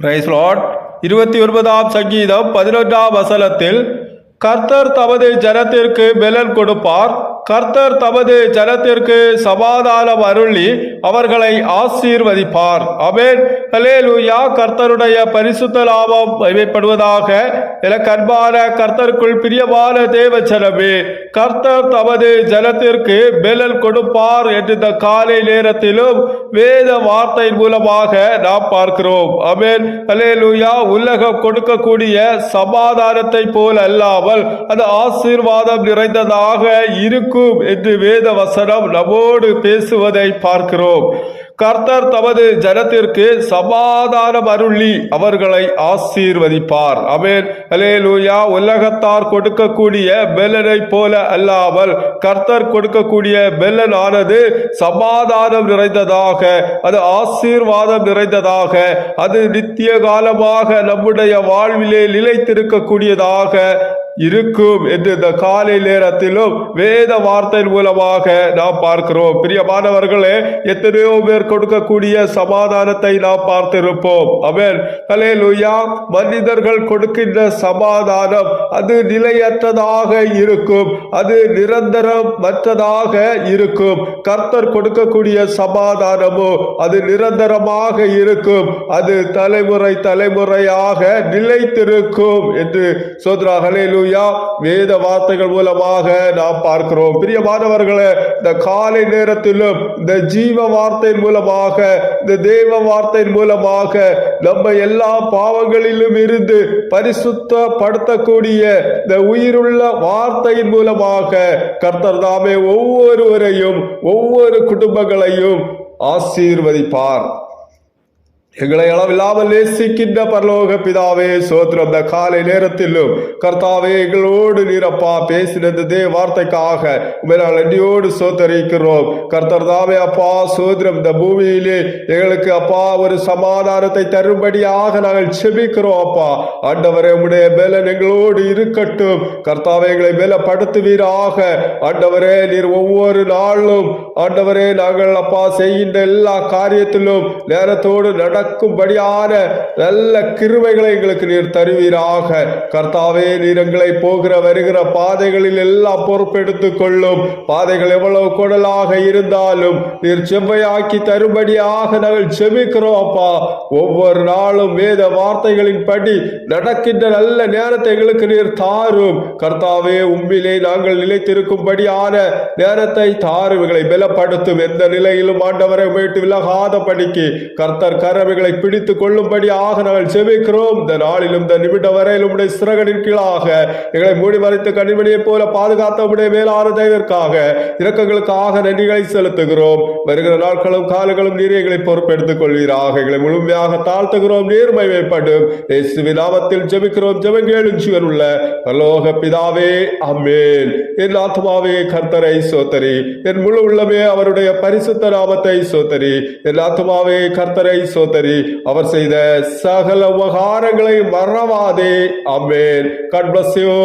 Price இருபத்தி ஒன்பதாம் சங்கீதம் பதினொன்றாம் வசனத்தில் கர்த்தர் தமது ஜனத்திற்கு பெலன் கொடுப்பார். கர்த்தர் தமது ஜனத்திற்கு சமாதானம் அருளி அவர்களை ஆசீர்வதிப்பார். அமேன் ஹலேலூயா கர்த்தருடைய பரிசுத்த லாபம் வைப்படுவதாக கண்பான கர்த்தருக்குள் பிரியமான தேவ கர்த்தர் தமது ஜனத்திற்கு பெலல் கொடுப்பார் என்று இந்த காலை நேரத்திலும் வேத வார்த்தையின் மூலமாக நாம் பார்க்கிறோம். அமேன் ஹலேலூயா உலகம் கொடுக்கக்கூடிய சமாதானத்தை போல் அல்லாமல் அது ஆசீர்வாதம் நிறைந்ததாக இருக்கும். என்று வேத வசனம் நம்மோடு பேசுவதை பார்க்கிறோம். கர்த்தர் தமது ஜனத்திற்கு சமாதானம் அருளி அவர்களை ஆசீர்வதிப்பார். அமேன் அலேலூயா உலகத்தார் கொடுக்கக்கூடிய பெல்லனை போல அல்லாமல் கர்த்தர் கொடுக்கக்கூடிய பெல்லன் ஆனது சமாதானம் நிறைந்ததாக அது ஆசீர்வாதம் நிறைந்ததாக அது நித்திய காலமாக நம்முடைய வாழ்விலே நிலைத்திருக்கக்கூடியதாக இருக்கும் என்று இந்த காலை நேரத்திலும் வேத வார்த்தையின் மூலமாக நாம் பார்க்கிறோம். பிரியமானவர்களே எத்தனையோ பேர் கொடுக்கக்கூடிய சமாதானத்தை நாம் பார்த்திருப்போம். அவன் கலேலுயா மனிதர்கள் கொடுக்கின்ற சமாதானம் அது நிலையற்றதாக இருக்கும். அது நிரந்தரம் மற்றதாக இருக்கும். கர்த்தர் கொடுக்கக்கூடிய சமாதானமோ அது நிரந்தரமாக இருக்கும். அது தலைமுறை தலைமுறையாக நிலைத்திருக்கும் என்று சோதரா ஹalleluya வேத வார்த்தைகள் மூலமாக நாம் பார்க்கிறோம். பிரியமானவர்களே இந்த காலை நேரத்திலும் இந்த ஜீவ வார்த்தையின் மூலமாக இந்த தேவ வார்த்தையின் மூலமாக நம்ம எல்லா பாவங்களிலும் இருந்து பரிசுத்தப்படுத்தக்கூடிய இந்த உயிருள்ள வார்த்தையின் மூலமாக கர்த்தர் தாமே ஒவ்வொருவரையும் ஒவ்வொரு குடும்பங்களையும் ஆசீர்வதிப்பார். எங்களை அளவில்லாமல் நேசிக்கின்ற பரலோக பிதாவே சோத்திரம் இந்த காலை நேரத்திலும் கர்த்தாவே எங்களோடு நீரப்பா பேசினது தே வார்த்தைக்காக உண்மை நன்றியோடு சோத்தரிக்கிறோம். கர்த்தர் தாவே அப்பா சோதரம் இந்த பூமியிலே எங்களுக்கு அப்பா ஒரு சமாதானத்தை தரும்படியாக நாங்கள் செபிக்கிறோம் அப்பா. ஆண்டவரே உடைய மேலன் எங்களோடு இருக்கட்டும். கர்த்தாவே எங்களை மேலப்படுத்துவீராக ஆண்டவரே நீர் ஒவ்வொரு நாளும் ஆண்டவரே நாங்கள் அப்பா செய்கின்ற எல்லா காரியத்திலும் நேரத்தோடு நடக்கும்படியான நல்ல கிருவைகளை எங்களுக்கு நீர் தருவீராக. கர்த்தாவே நீர் எங்களை போகிற வருகிற பாதைகளில் எல்லாம் பொறுப்பெடுத்துக் கொள்ளும். பாதைகள் எவ்வளவு குடலாக இருந்தாலும் நீர் செவ்வையாக்கி தரும்படியாக நாங்கள் செபிக்கிறோம் அப்பா. ஒவ்வொரு நாளும் வேத வார்த்தைகளின் படி நடக்கின்ற நல்ல நேரத்தை எங்களுக்கு நீர் தாரும். கர்த்தாவே உண்மையிலே நாங்கள் நிலைத்திருக்கும்படியான நேரத்தை தாரும். எங்களை பலப்படுத்தும். எந்த நிலையிலும் ஆண்டவரை மீட்டு விலகாத படிக்கு கர்த்தர் கரம் கரவைகளை பிடித்து கொள்ளும்படியாக நாங்கள் செபிக்கிறோம். இந்த நாளிலும் இந்த நிமிடம் வரையிலும் உடைய சிறகனின் கீழாக எங்களை மூடி மறைத்து கனிமணியைப் போல பாதுகாத்த உடைய மேலான தெய்வற்காக இரக்கங்களுக்காக நன்றிகளை செலுத்துகிறோம். வருகிற நாட்களும் காலங்களும் நீர் எங்களை பொறுப்பெடுத்துக் கொள்வீராக. எங்களை முழுமையாக தாழ்த்துகிறோம் நீர்மைப்படும் இயேசுவின் நாமத்தில் ஜெபிக்கிறோம் ஜெபங்கேளும் ஜீவன் உள்ள பரலோக பிதாவே அம்மேன் என் ஆத்மாவே கர்த்தரை சோத்தரி. என் முழு உள்ளமே அவருடைய பரிசுத்த நாமத்தை சோத்தரி. என் ஆத்மாவே கர்த்தரை சோத்தரி. அவர் செய்த சகல உபகாரங்களை மறவாதே. Amen cut bless you